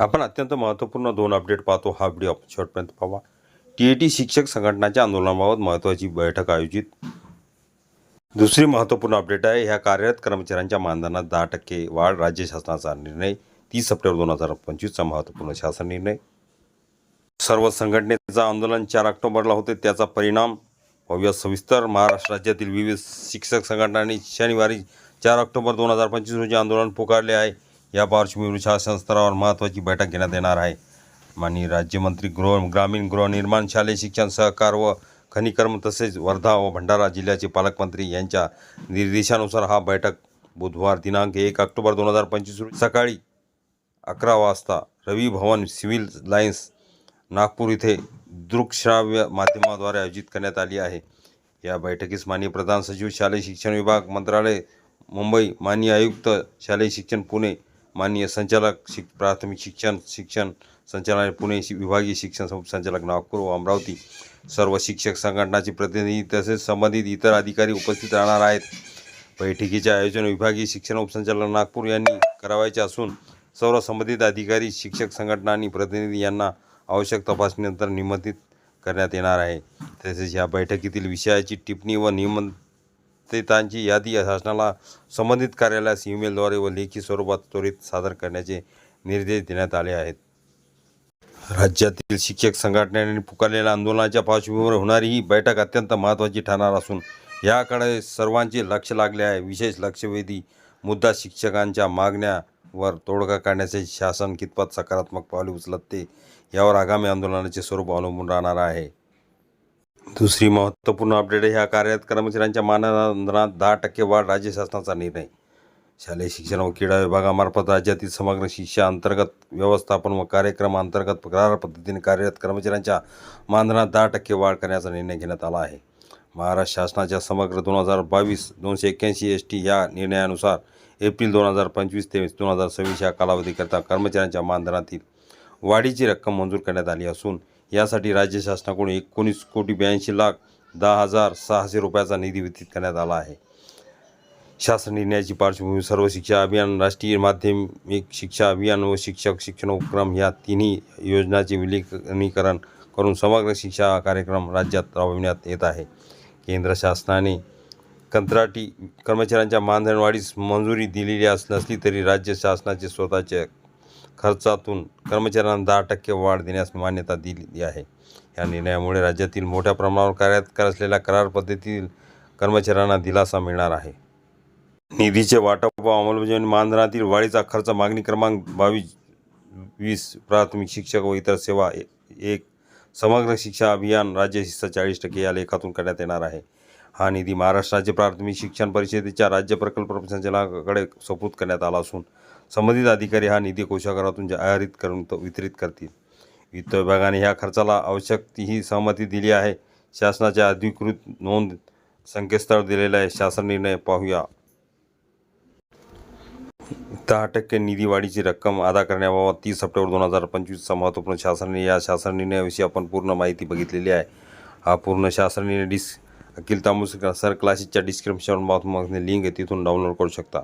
आपण अत्यंत महत्त्वपूर्ण दोन अपडेट पाहतो. हा व्हिडिओ आपण शेवटपर्यंत पाहा टी ए टी शिक्षक संघटनाच्या आंदोलनाबाबत महत्त्वाची बैठक आयोजित. दुसरी महत्त्वपूर्ण अपडेट आहे ह्या कार्यरत कर्मचाऱ्यांच्या मानधनात दहा टक्के वाढ राज्य शासनाचा निर्णय तीस सप्टेंबर दोन हजार पंचवीसचा महत्त्वपूर्ण शासन निर्णय. सर्व संघटनेचं आंदोलन चार ऑक्टोबरला होते त्याचा परिणाम पाहूया सविस्तर महाराष्ट्र राज्यातील विविध शिक्षक संघटनांनी शनिवारी चार ऑक्टोबर दोन हजार पंचवीस रोजी आंदोलन पुकारले आहे. या पार्श्वभूमीवर शासन स्तरावर महत्त्वाची बैठक घेण्यात येणार आहे. माननीय राज्यमंत्री गृह ग्रामीण गृहनिर्माण शालेय शिक्षण सहकार व खनिकर्म तसेच वर्धा व भंडारा जिल्ह्याचे पालकमंत्री यांच्या निर्देशानुसार हा बैठक बुधवार दिनांक एक ऑक्टोबर दोन हजार पंचवीस रोजी सकाळी अकरा वाजता रवी भवन सिव्हिल लाईन्स नागपूर इथे दृकश्राव्य माध्यमाद्वारे आयोजित करण्यात आली आहे. या बैठकीस माननीय प्रधान सचिव शालेय शिक्षण विभाग मंत्रालय मुंबई माननीय आयुक्त शालेय शिक्षण पुणे माननीय संचालक शिक प्राथमिक शिक्षण शिक्षण संचालनालय पुणे शि- विभागीय शिक्षण संचालक नागपूर व अमरावती सर्व शिक्षक संघटनाचे प्रतिनिधी तसेच संबंधित इतर अधिकारी उपस्थित राहणार आहेत. बैठकीचे आयोजन विभागीय शिक्षण उपसंचालक नागपूर यांनी करावायचे असून सर्व संबंधित अधिकारी शिक्षक संघटना आणि प्रतिनिधी यांना आवश्यक तपासणीनंतर निमंत्रित करण्यात येणार आहे. तसेच या बैठकीतील विषयाची टिप्पणी व निमंत्रितांची यादी शासनाला संबंधित कार्यालयास ईमेलद्वारे व लेखी स्वरूपात त्वरित सादर करण्याचे निर्देश देण्यात आले आहेत. राज्यातील शिक्षक संघटनेने पुकारलेल्या आंदोलनाच्या पार्श्वभूमीवर होणारी ही बैठक अत्यंत महत्त्वाची ठरणार असून याकडे सर्वांचे लक्ष लागले आहे. विशेष लक्षवेधी मुद्दा शिक्षकांच्या मागण्यावर तोडगा काढण्याचे शासन कितपत सकारात्मक पावले उचलत ते यावर आगामी आंदोलनाचे स्वरूप अवलंबून राहणार आहे. दुसरी महत्त्वपूर्ण अपडेट ह्या कार्यरत कर्मचाऱ्यांच्या मानधनात दहा टक्के वाढ राज्य शासनाचा निर्णय. शालेय शिक्षण व क्रीडा विभागामार्फत राज्यातील समग्र शिक्षा अंतर्गत व्यवस्थापन व कार्यक्रमांतर्गत करार पद्धतीने कार्यरत कर्मचाऱ्यांच्या मानधनात दहा टक्के वाढ करण्याचा निर्णय घेण्यात आला आहे. महाराष्ट्र शासनाच्या समग्र दोन हजार बावीस दोनशे एक्क्याऐंशी एस टी या निर्णयानुसार एप्रिल दोन हजार पंचवीस ते दोन हजार सव्वीस या कालावधीकरता कर्मचाऱ्यांच्या मानधनातील वाढीची रक्कम मंजूर करण्यात आली असून यासाठी राज्य शासनाकडून एकोणीस कोटी ब्याऐंशी लाख दहा हजार सहाशे रुपयाचा निधी वितरित करण्यात आला आहे. शासन निर्णयाची पार्श्वभूमी सर्व शिक्षा अभियान राष्ट्रीय माध्यमिक शिक्षा अभियान व शिक्षक शिक्षण उपक्रम या तिन्ही योजनांचे विलिनीकरण करून समग्र शिक्षा कार्यक्रम राज्यात राबविण्यात येत आहे. केंद्र शासनाने कंत्राटी कर्मचाऱ्यांच्या मानधनवाढीस मंजुरी दिलेली अस नसली तरी राज्य शासनाचे स्वतःच्या खर्चातून कर्मचाऱ्यांना दहा टक्के वाढ देण्यास मान्यता दिली आहे. या निर्णयामुळे राज्यातील मोठ्या प्रमाणावर कार्यात कर असलेल्या करार पद्धतीतील कर्मचाऱ्यांना दिलासा मिळणार आहे. निधीचे वाटप व अंमलबजावणी मानधनातील वाढीचा खर्च मागणी क्रमांक बावीस वीस प्राथमिक शिक्षक व इतर सेवा एक समग्र शिक्षा अभियान राज्य हिस्सा चाळीस टक्के या लेखातून करण्यात येणार आहे. हा निधी महाराष्ट्र राज्य प्राथमिक शिक्षण परिषदेच्या राज्य प्रकल्प संचालकाकडे सुपूर्द करण्यात आला असून संबंधित अधिकारी हा निधी कोशागारातून जाहीरित करून तो वितरित करतील. वित्त विभागाने ह्या खर्चाला आवश्यक ती ही सहमती दिली आहे. शासनाच्या अधिकृत नोंद संकेतस्थळ दिलेला आहे. शासन निर्णय पाहूया. दहा टक्के निधी वाढीची रक्कम अदा करण्याबाबत तीस सप्टेंबर दोन हजार पंचवीसचा महत्त्वपूर्ण शासन निर्णय या शासन निर्णयाविषयी आपण पूर्ण माहिती बघितलेली आहे. हा पूर्ण शासन निर्णय डिस अखिल तांबूस सर क्लासेसच्या डिस्क्रिप्शन बॉक्समध्ये लिंक आहे तिथून डाउनलोड करू शकता.